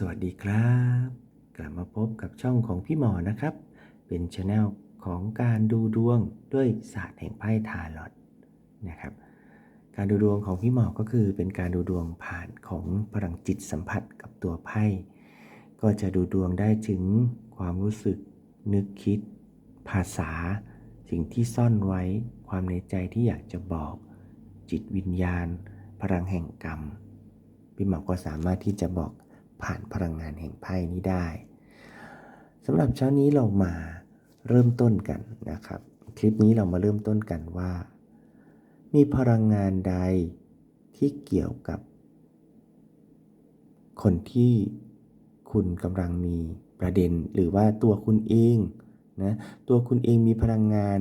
สวัสดีครับ กลับมาพบกับช่องของพี่หมอนะครับ เป็นช anel ของการดูดวงด้วยศาสตร์แห่งไพ่ทาร์ลอตนะครับ การดูดวงของพี่หมอก็คือเป็นการดูดวงผ่านของพลังจิตสัมผัสกับตัวไพ่ ก็จะดูดวงได้ถึงความรู้สึก นึกคิด ภาษา สิ่งที่ซ่อนไว้ ความในใจที่อยากจะบอก จิตวิญญาณ พลังแห่งกรรม พี่หมอก็สามารถที่จะบอก ผ่านพลังงานแห่งไพ่นี้ได้สำหรับเช้านี้เรามาเริ่มต้นกันนะครับ คลิปนี้เรามาเริ่มต้นกันว่า มีพลังงานใดที่เกี่ยวกับ คนที่คุณกำลังมีประเด็น หรือว่าตัวคุณเองนะตัวคุณเองมีพลังงาน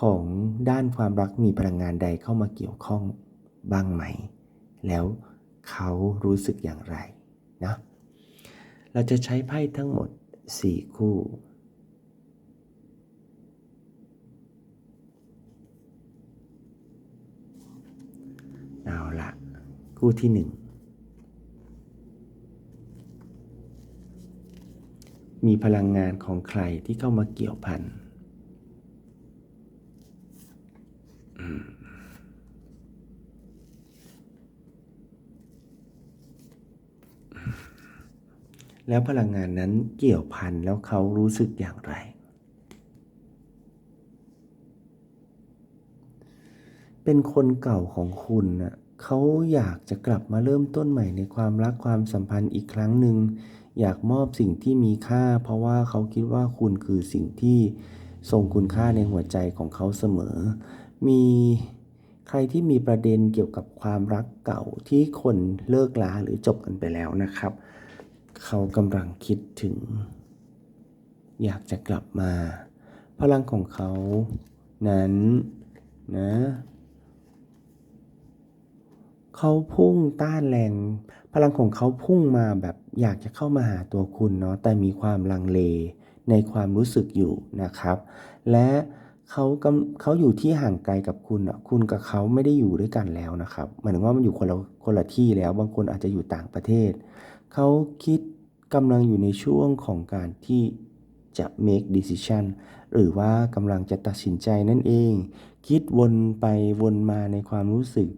ของด้านความรักมีพลังงานใดเข้ามาเกี่ยวข้องบ้างไหม แล้วเขารู้สึกอย่างไรนะ เราจะใช้ไพ่ทั้งหมด 4 คู่ เอาละคู่ที่ 1 มีพลังงานของใครที่เข้ามาเกี่ยวพัน แล้วพลังงานนั้นเกี่ยวพันแล้วเขารู้สึกอย่างไร เป็นคนเก่าของคุณน่ะเขาอยากจะกลับมาเริ่มต้นใหม่ในความรักความสัมพันธ์อีกครั้งหนึ่ง อยากมอบสิ่งที่มีค่า เพราะว่าเขาคิดว่าคุณคือสิ่งที่ทรงคุณค่าในหัวใจของเขาเสมอ มีใครที่มีประเด็นเกี่ยวกับความรักเก่าที่คนเลิกลาหรือจบกันไปแล้วนะครับ เขากำลังคิดถึง อยากจะกลับมา พลังของเขานั้นนะ เขาพุ่งต้านแรง พลังของเขาพุ่งมาแบบอยากจะเข้ามาหาตัวคุณเนาะแต่มีความลังเลในความรู้สึกอยู่นะครับ และเขาเขาอยู่ที่ห่างไกลกับคุณอะคุณกับเขาไม่ได้อยู่ด้วยกันแล้วนะครับหมายถึงว่ามันอยู่คนละคนละที่แล้ว บางคนอาจจะอยู่ต่างประเทศ เขาคิดกำลังอยู่ในช่วงของการที่จะ make decision หรือว่ากำลังจะตัดสินใจนั่นเอง คิดวนไปวนมาในความรู้สึก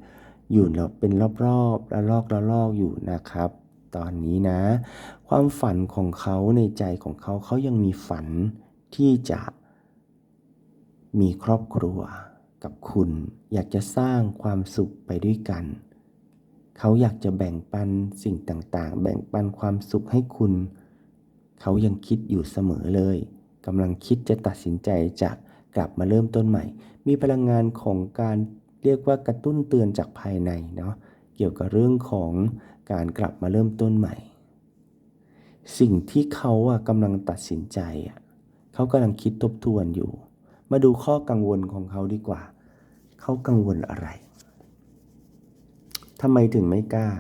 อยู่เป็นรอบๆระลอกระลอกอยู่นะครับ ตอนนี้นะ ความฝันของเขาในใจของเขาเขายังมีฝันที่จะมีครอบครัวกับคุณ อยากจะสร้างความสุขไปด้วยกัน เขาอยากจะแบ่งปันสิ่งต่างๆ แบ่งปันความสุขให้คุณ เขายังคิดอยู่เสมอเลยกำลังคิดจะตัดสินใจจะกลับมาเริ่มต้นใหม่ มีพลังงานของการเรียกว่ากระตุ้นเตือนจากภายในเนาะเกี่ยวกับเรื่องของการกลับมาเริ่มต้นใหม่ สิ่งที่เขาอะกำลังตัดสินใจอะเขากำลังคิดทบทวนอยู่ มาดูข้อกังวลของเขาดีกว่า เขากังวลอะไร ทำไมถึงไม่กล้า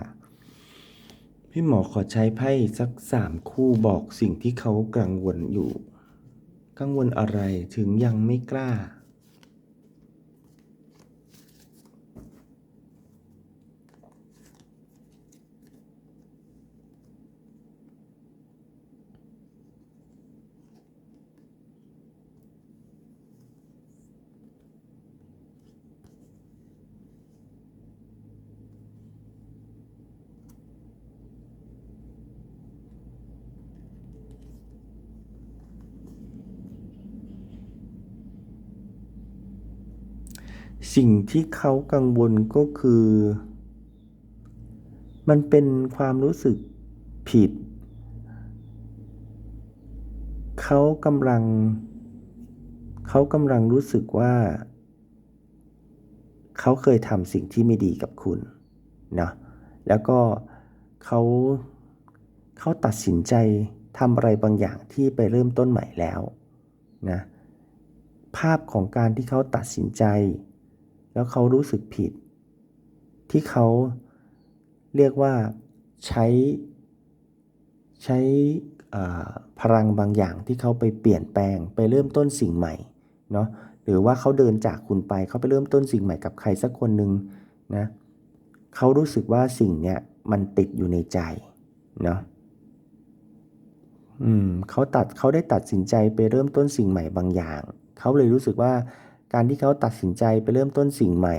พี่หมอขอใช้ไพ่สักสามคู่บอกสิ่งที่เขากังวลอยู่ กังวลอะไรถึงยังไม่กล้า สิ่งที่เขากังวลก็คือ มันเป็นความรู้สึกผิด เขากำลัง เขากำลังรู้สึกว่า เขาเคยทำสิ่งที่ไม่ดีกับคุณนะแล้วก็เขาเขาตัดสินใจทำอะไรบางอย่างที่ไปเริ่มต้นใหม่แล้วนะภาพของการที่เขาตัดสินใจ แล้วเขารู้สึกผิด ที่เขาเรียกว่าใช้ใช้พลังบางอย่างที่เขาไปเปลี่ยนแปลงไปเริ่มต้นสิ่งใหม่เนาะหรือว่าเขาเดินจากคุณไปเขาไปเริ่มต้นสิ่งใหม่กับใครสักคนหนึ่งนะเขารู้สึกว่าสิ่งเนี้ยมันติดอยู่ในใจเนาะอืมเขาตัดเขาได้ตัดสินใจไปเริ่มต้นสิ่งใหม่บางอย่าง เขาเลยรู้สึกว่า การที่เขาตัดสินใจไปเริ่มต้นสิ่งใหม่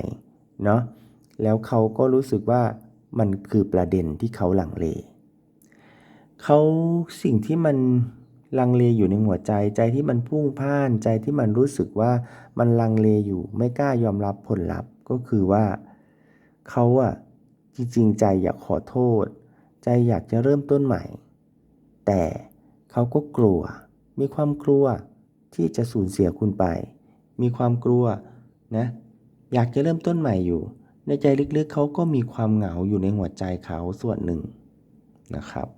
เนาะแล้วเขาก็รู้สึกว่ามันคือประเด็นที่เขาหลังเลเขาสิ่งที่มันลังเลอยู่ในหัวใจใจที่มันพุ่งพ่านใจที่มันรู้สึกว่ามันลังเลอยู่ไม่กล้ายอมรับผลลัพธ์ก็คือว่าเขาอะจริงๆใจอยากขอโทษ ใจอยากจะเริ่มต้นใหม่ แต่เขาก็กลัว มีความกลัวที่จะสูญเสียคุณไป มีความกลัวนะ อยากจะเริ่มต้นใหม่อยู่ ในใจลึกๆเขาก็มีความเหงาอยู่ในหัวใจเขาส่วนหนึ่งนะครับ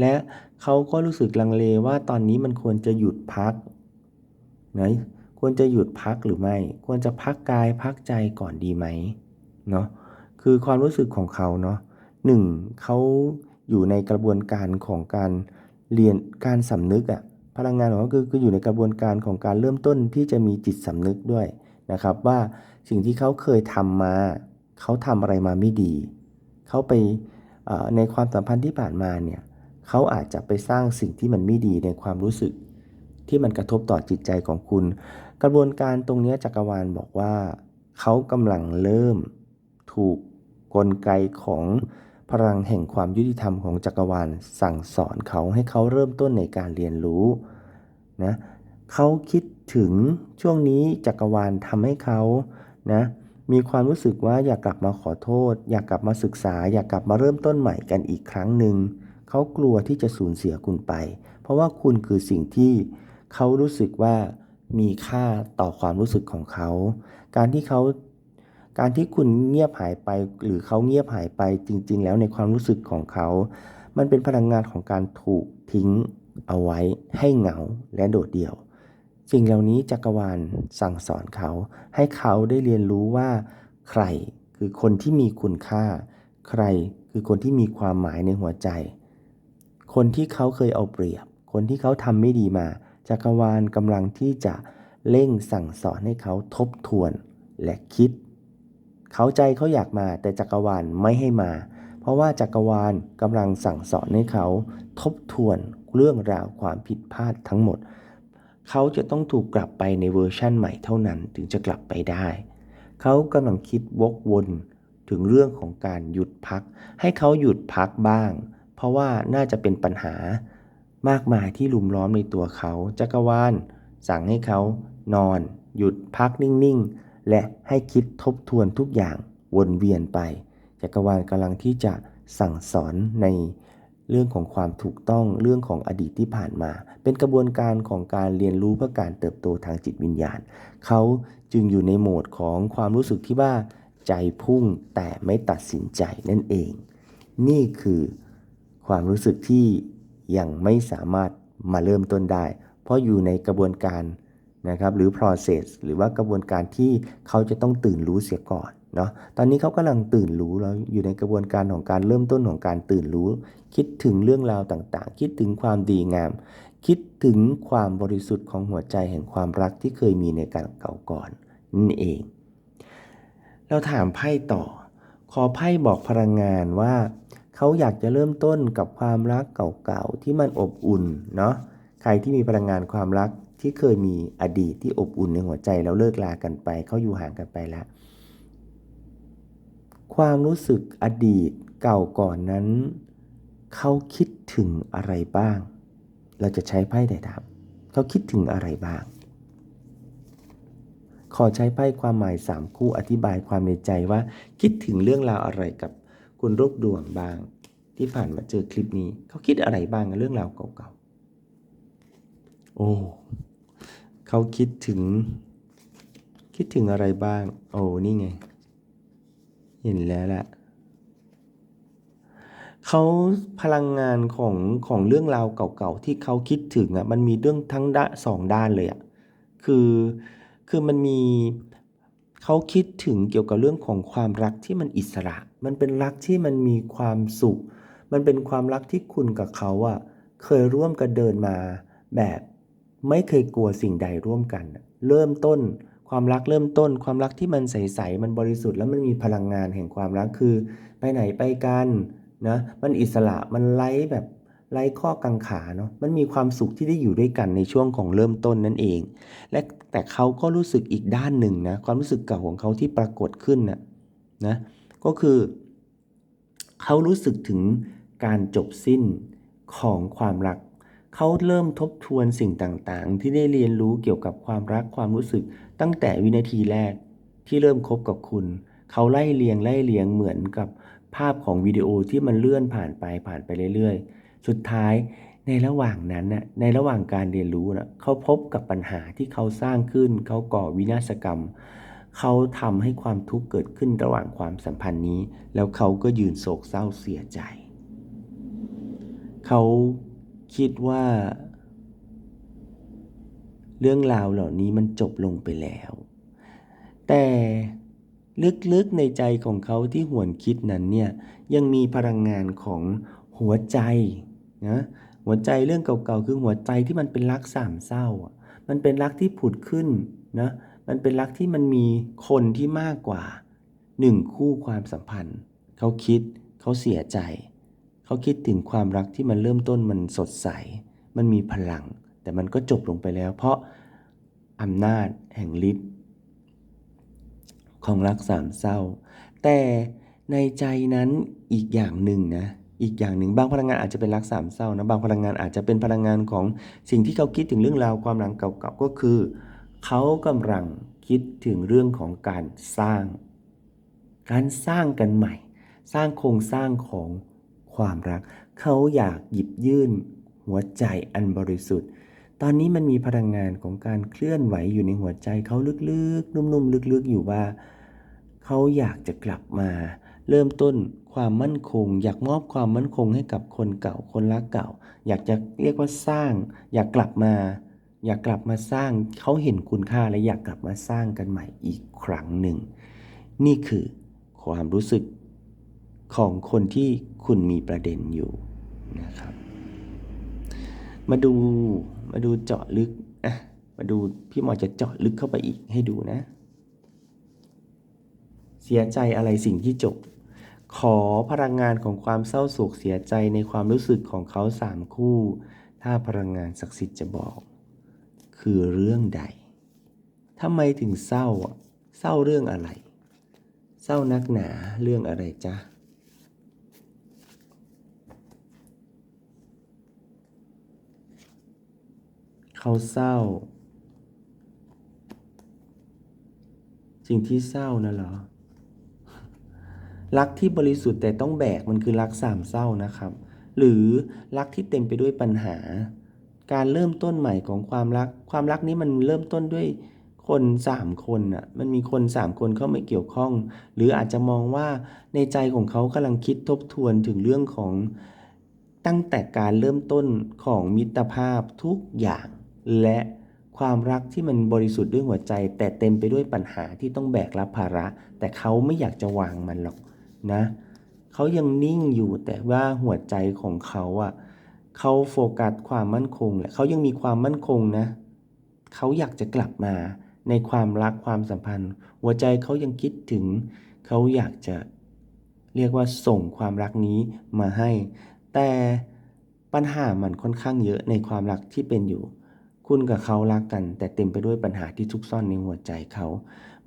และเขาก็รู้สึกลังเลว่าตอนนี้มันควรจะหยุดพักนะควรจะหยุดพักหรือไม่ ควรจะพักกายพักใจก่อนดีไหมเนาะคือความรู้สึกของเขาเนาะหนึ่งเขาอยู่ในกระบวนการของการเรียนการสำนึกอะ พลังงานของเขาคือคืออยู่ในกระบวนการของการเริ่มต้นที่จะมีจิตสำนึกด้วยนะครับ ว่าสิ่งที่เขาเคยทำมา เขาทำอะไรมาไม่ดี เขาไปในความสัมพันธ์ที่ผ่านมาเนี่ยเขาอาจจะไปสร้างสิ่งที่มันไม่ดีในความรู้สึก ที่มันกระทบต่อจิตใจของคุณ กระบวนการตรงนี้จักรวาลบอกว่า เขากำลังเริ่มถูกกลไกของ พลังแห่งความยุติธรรมของจักรวาลสั่งสอนเขาให้เขาเริ่มต้นในการเรียนรู้นะเขาคิดถึงช่วงนี้จักรวาลทำให้เขานะมีความรู้สึกว่าอยากกลับมาขอโทษ อยากกลับมาศึกษา อยากกลับมาเริ่มต้นใหม่กันอีกครั้งหนึ่งเขากลัวที่จะสูญเสียคุณไป เพราะว่าคุณคือสิ่งที่เขารู้สึกว่ามีค่าต่อความรู้สึกของเขา การที่เขา การที่คุณเงียบหายไป หรือเขาเงียบหายไปจริง ๆ แล้วในความรู้สึกของเขา มันเป็นพลังงานของการถูกทิ้งเอาไว้ให้เหงาและโดดเดี่ยว สิ่งเหล่านี้จักรวาลสั่งสอนเขา ให้เขาได้เรียนรู้ว่า ใครคือคนที่มีคุณค่า ใครคือคนที่มีความหมายในหัวใจ คนที่เขาเคยเอาเปรียบ คนที่เขาทำไม่ดีมาจักรวาลกำลังที่จะเร่งสั่งสอนให้เขาทบทวนและคิด เขาใจเขาอยากมาแต่จักรวาลไม่ให้มา เพราะว่าจักรวาลกำลังสั่งสอนให้เขาทบทวนเรื่องราวความผิดพลาดทั้งหมด เขาจะต้องถูกกลับไปในเวอร์ชั่นใหม่เท่านั้นถึงจะกลับไปได้ เขากำลังคิดวกวนถึงเรื่องของการหยุดพัก ให้เขาหยุดพักบ้าง เพราะว่าน่าจะเป็นปัญหามากมายที่ลุมล้อมในตัวเขา จักรวาลสั่งให้เขานอน หยุดพักนิ่ง ๆ และให้คิดทบทวนทุกอย่างวนเวียนไปจักรวาลกำลังที่จะสั่งสอนในเรื่องของความถูกต้องเรื่องของอดีตที่ผ่านมา เป็นกระบวนการของการเรียนรู้เพื่อการเติบโตทางจิตวิญญาณ เขาจึงอยู่ในโหมดของความรู้สึกที่ว่า ใจพุ่งแต่ไม่ตัดสินใจนั่นเอง นี่คือความรู้สึกที่ยังไม่สามารถมาเริ่มต้นได้ เพราะอยู่ในกระบวนการ นะครับหรือ process หรือว่ากระบวนการที่เขาจะต้องตื่นรู้เสียก่อนเนาะตอนนี้เขากำลังตื่นรู้แล้วอยู่ในกระบวนการของการเริ่มต้นของการตื่นรู้ คิดถึงเรื่องราวต่างๆ คิดถึงความดีงาม คิดถึงความบริสุทธิ์ของหัวใจแห่งความรักที่เคยมีในการเก่าก่อนนั่นเอง เราถามไพ่ต่อ ขอไพ่บอกพลังงานว่าเขาอยากจะเริ่มต้นกับความรักเก่าๆที่มันอบอุ่นเนาะใครที่มีพลังงานความรัก ที่เคยมีอดีตที่อบอุ่นในหัวใจแล้วเลิกลากันไป เขาอยู่ห่างกันไปแล้ว ความรู้สึกอดีตเก่าก่อนนั้น เขาคิดถึงอะไรบ้าง เราจะใช้ไพ่ไหนครับเขาคิดถึงอะไรบ้าง ขอใช้ไพ่ความหมายสามคู่อธิบายความในใจว่า คิดถึงเรื่องราวอะไรกับคุณรูปดวงบ้าง ที่ผ่านมาเจอคลิปนี้ เขาคิดอะไรบ้างเรื่องราวเก่าๆ โอ้ เขาคิดถึง คิดถึงอะไรบ้าง โอ้นี่ไง เห็นแล้วแหละเขาพลังงานของของเรื่องราวเก่าๆที่เขาคิดถึงอะมันมีเรื่องทั้งด้านสองด้านเลยอะคือคือมันมีเขาคิดถึงเกี่ยวกับเรื่องของความรักที่มันอิสระ มันเป็นรักที่มันมีความสุข มันเป็นความรักที่คุณกับเขาอะเคยร่วมกันเดินมาแบบ ไม่เคยกลัวสิ่งใดร่วมกัน เริ่มต้น ความรักเริ่มต้น ความรักที่มันใสๆมันบริสุทธิ์แล้วมันมีพลังงานแห่งความรักคือ ไปไหนไปกันนะมันอิสระมันไร้แบบไร้ข้อกังขาเนาะมันมีความสุขที่ได้อยู่ด้วยกันในช่วงของเริ่มต้นนั่นเอง และแต่เขาก็รู้สึกอีกด้านหนึ่งนะความรู้สึกเก่าของเขาที่ปรากฏขึ้นนะนะก็คือเขารู้สึกถึงการจบสิ้นของความรัก เขาเริ่มทบทวนสิ่งต่างๆ ที่ได้เรียนรู้เกี่ยวกับความรักความรู้สึก ตั้งแต่วินาทีแรกที่เริ่มคบกับคุณ เขาไล่เลียงไล่เลียงเหมือนกับภาพของวิดีโอที่มันเลื่อนผ่านไปผ่านไปเรื่อยๆ สุดท้ายในระหว่างนั้นน่ะในระหว่างการเรียนรู้น่ะเขาพบกับปัญหาที่เขาสร้างขึ้น เขาก่อวินาศกรรม เขาทำให้ความทุกข์เกิดขึ้นระหว่างความสัมพันธ์นี้ แล้วเขาก็ยืนโศกเศร้าเสียใจ เขา คิดว่า เรื่องราวเหล่านี้มันจบลงไปแล้ว แต่ลึกๆในใจของเขาที่หวนคิดนั้นเนี่ยยังมีพลังงานของหัวใจนะหัวใจเรื่องเก่าๆคือหัวใจที่มันเป็นรักสามเศร้า มันเป็นรักที่ผุดขึ้นนะมันเป็นรักที่มันมีคนที่มากกว่าหนึ่งคู่ความสัมพันธ์ เขาคิดเขาเสียใจ เขาคิดถึงความรักที่มันเริ่มต้นมันสดใส มันมีพลัง แต่มันก็จบลงไปแล้ว เพราะอำนาจแห่งฤทธิ์ของรักสามเศร้า แต่ในใจนั้นอีกอย่างหนึ่งนะอีกอย่างหนึ่งบางพลังงานอาจจะเป็นรักสามเศร้านะบางพลังงานอาจจะเป็นพลังงานของสิ่งที่เขาคิดถึงเรื่องราวความหลังเก่าๆก็คือ เขากำลังคิดถึงเรื่องของการสร้าง การสร้างกันใหม่ สร้างโครงสร้างของ ความรัก เขาอยากหยิบยื่น หัวใจอันบริสุทธิ์ ตอนนี้มันมีพลังงานของการเคลื่อนไหวอยู่ในหัวใจเขาลึกๆ นุ่มๆ ลึกๆ อยู่ว่า เขาอยากจะกลับมา เริ่มต้นความมั่นคง อยากมอบความมั่นคงให้กับคนเก่าคนรักเก่า อยากจะเรียกว่าสร้าง อยากกลับมา อยากกลับมาสร้างเขาเห็นคุณค่าและอยากกลับมาสร้างกันใหม่อีกครั้งหนึ่ง นี่คือความรู้สึก ของคนที่คุณมีประเด็นอยู่นะครับ มาดูมาดูเจาะลึกอะมาดูพี่หมอจะเจาะลึกเข้าไปอีกให้ดูนะ เสียใจอะไรสิ่งที่จบ ขอพลังงานของความเศร้าโศกเสียใจในความรู้สึกของเขาสามคู่ ถ้าพลังงานศักดิ์สิทธิ์จะบอก คือเรื่องใดทำไมถึงเศร้าเศร้าเรื่องอะไร เศร้านักหนาเรื่องอะไรจ๊ะ เขาเศร้า สิ่งที่เศร้านะเหรอ รักที่บริสุทธิ์แต่ต้องแบกมันคือรักสามเศร้านะครับ หรือรักที่เต็มไปด้วยปัญหา การเริ่มต้นใหม่ของความรัก ความรักนี้มันเริ่มต้นด้วยคนสามคนอะมันมีคนสามคนเข้ามาเกี่ยวข้อง หรืออาจจะมองว่าในใจของเขากำลังคิดทบทวนถึงเรื่องของตั้งแต่การเริ่มต้นของมิตรภาพทุกอย่าง และความรักที่มันบริสุทธิ์ด้วยหัวใจ แต่เต็มไปด้วยปัญหาที่ต้องแบกรับภาระ แต่เขาไม่อยากจะวางมันหรอกนะเขายังนิ่งอยู่แต่ว่าหัวใจของเขาอะเขาโฟกัสความมั่นคงแหละเขายังมีความมั่นคงนะเขาอยากจะกลับมาในความรักความสัมพันธ์ หัวใจเขายังคิดถึง เขาอยากจะเรียกว่าส่งความรักนี้มาให้ แต่ปัญหามันค่อนข้างเยอะในความรักที่เป็นอยู่ คุณกับเขารักกัน แต่เต็มไปด้วยปัญหาที่ซุกซ่อนในหัวใจเขา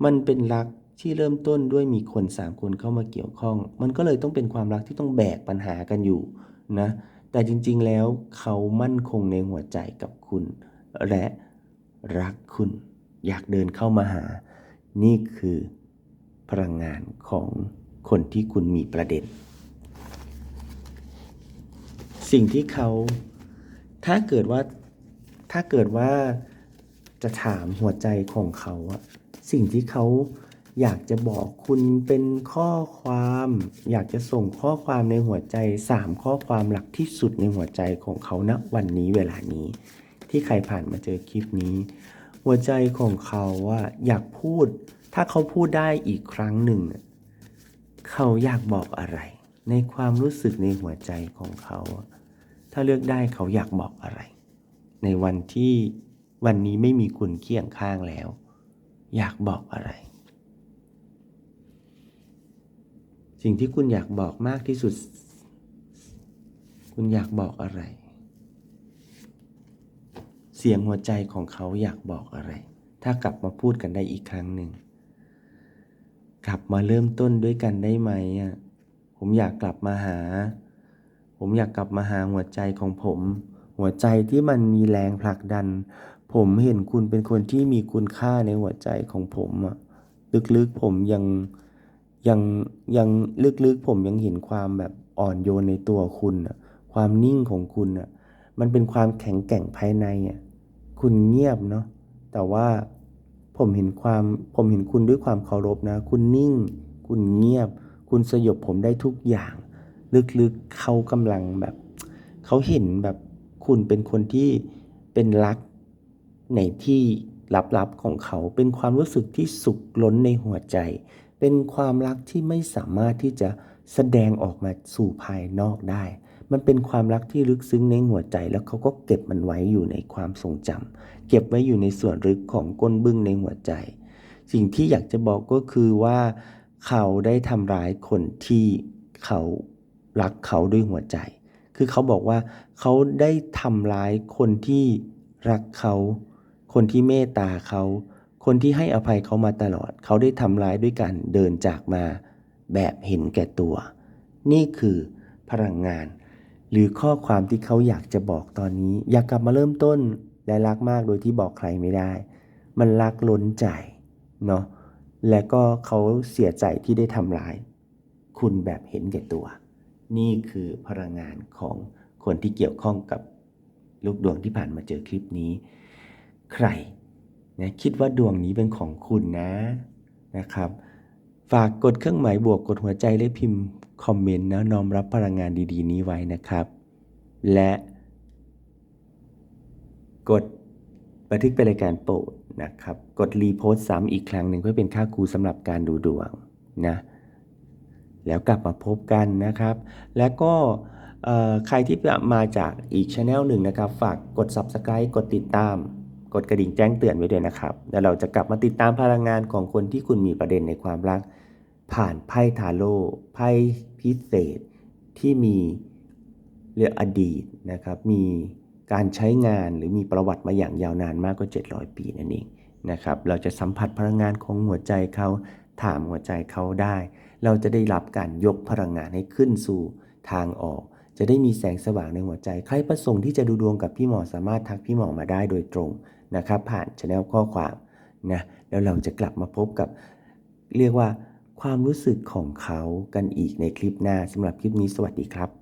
มันเป็นรักที่เริ่มต้นด้วยมีคนสามคนเข้ามาเกี่ยวข้อง มันก็เลยต้องเป็นความรักที่ต้องแบกปัญหากันอยู่นะ แต่จริงๆแล้วเขามั่นคงในหัวใจกับคุณ และรักคุณ อยากเดินเข้ามาหา นี่คือพลังงานของคนที่คุณมีประเด็น สิ่งที่เขา ถ้าเกิดว่า ถ้าเกิดว่าจะถามหัวใจของเขาอะสิ่งที่เขาอยากจะบอกคุณเป็นข้อความ อยากจะส่งข้อความในหัวใจสามข้อความหลักที่สุดในหัวใจของเขาณวันนี้เวลานี้ ที่ใครผ่านมาเจอคลิปนี้ หัวใจของเขาอะอยากพูด ถ้าเขาพูดได้อีกครั้งหนึ่ง เขาอยากบอกอะไร ในความรู้สึกในหัวใจของเขา ถ้าเลือกได้เขาอยากบอกอะไร ในวันที่วันนี้ไม่มีคุณเคียงข้างแล้ว อยากบอกอะไร สิ่งที่คุณอยากบอกมากที่สุด คุณอยากบอกอะไร เสียงหัวใจของเขาอยากบอกอะไร ถ้ากลับมาพูดกันได้อีกครั้งหนึ่งกลับมาเริ่มต้นด้วยกันได้ไหมอะผมอยากกลับมาหา ผมอยากกลับมาหาหัวใจของผม หัวใจที่มันมีแรงผลักดัน ผมเห็นคุณเป็นคนที่มีคุณค่าในหัวใจของผมอะลึกๆผมยังยังยังลึกๆผมยังเห็นความแบบอ่อนโยนในตัวคุณอะความนิ่งของคุณอะมันเป็นความแข็งแกร่งภายในอะคุณเงียบเนาะแต่ว่าผมเห็นความผมเห็นคุณด้วยความเคารพนะ คุณนิ่ง คุณเงียบ คุณสยบผมได้ทุกอย่าง ลึกๆเขากำลังแบบ เขาเห็นแบบ คุณเป็นคนที่เป็นรักในที่ลับๆของเขา เป็นความรู้สึกที่สุขล้นในหัวใจ เป็นความรักที่ไม่สามารถที่จะแสดงออกมาสู่ภายนอกได้ มันเป็นความรักที่ลึกซึ้งในหัวใจ แล้วเขาก็เก็บมันไว้อยู่ในความทรงจำเก็บไว้อยู่ในส่วนลึกของก้นบึ้งในหัวใจ สิ่งที่อยากจะบอกก็คือว่า เขาได้ทำร้ายคนที่เขารักเขาด้วยหัวใจ คือเขาบอกว่าเขาได้ทำร้ายคนที่รักเขา คนที่เมตตาเขา คนที่ให้อภัยเขามาตลอด เขาได้ทำร้ายด้วยกันเดินจากมาแบบเห็นแก่ตัว นี่คือพลังงาน หรือข้อความที่เขาอยากจะบอกตอนนี้ อยากกลับมาเริ่มต้นและรักมากโดยที่บอกใครไม่ได้ มันรักล้นใจเนาะและก็เขาเสียใจที่ได้ทำร้าย คุณแบบเห็นแก่ตัว นี่คือพลังงานของคนที่เกี่ยวข้องกับลูกดวงที่ผ่านมาเจอคลิปนี้ ใครนะคิดว่าดวงนี้เป็นของคุณนะนะครับ ฝากกดเครื่องหมายบวกกดหัวใจและพิมพ์คอมเมนต์นะน้อมรับพลังงานดีๆ นี้ไว้นะครับ และกดบันทึกเป็นรายการโปรดนะครับ กดรีโพสต์ซ้ำอีกครั้งหนึ่งเพื่อเป็นค่าครูสำหรับการดูดวงนะ แล้วกลับมาพบกันนะครับ แล้วก็ใครที่มาจากอีกช anel หนึ่งนะครับ ฝากกด subscribe กดติดตาม กดกระดิ่งแจ้งเตือนไว้ด้วยนะครับ แล้วเราจะกลับมาติดตามพลังงานของคนที่คุณมีประเด็นในความรัก ผ่านไพ่ทาโร่ไพ่พิเศษที่มีเรื่องอดีตนะครับ มีการใช้งานหรือมีประวัติมาอย่างยาวนานมากกว่า 700 ปีนั่นเองนะครับ เราจะสัมผัสพลังงานของหัวใจเขาถามหัวใจเขาได้ เราจะได้รับการยกพลังงานให้ขึ้นสู่ทางออก จะได้มีแสงสว่างในหัวใจ ใครประสงค์ที่จะดูดวงกับพี่หมอสามารถทักพี่หมอมาได้โดยตรงนะครับ ผ่านช anel ข้อความนะแล้วเราจะกลับมาพบกับ เรียกว่าความรู้สึกของเขากันอีกในคลิปหน้าสำหรับคลิปนี้สวัสดีครับ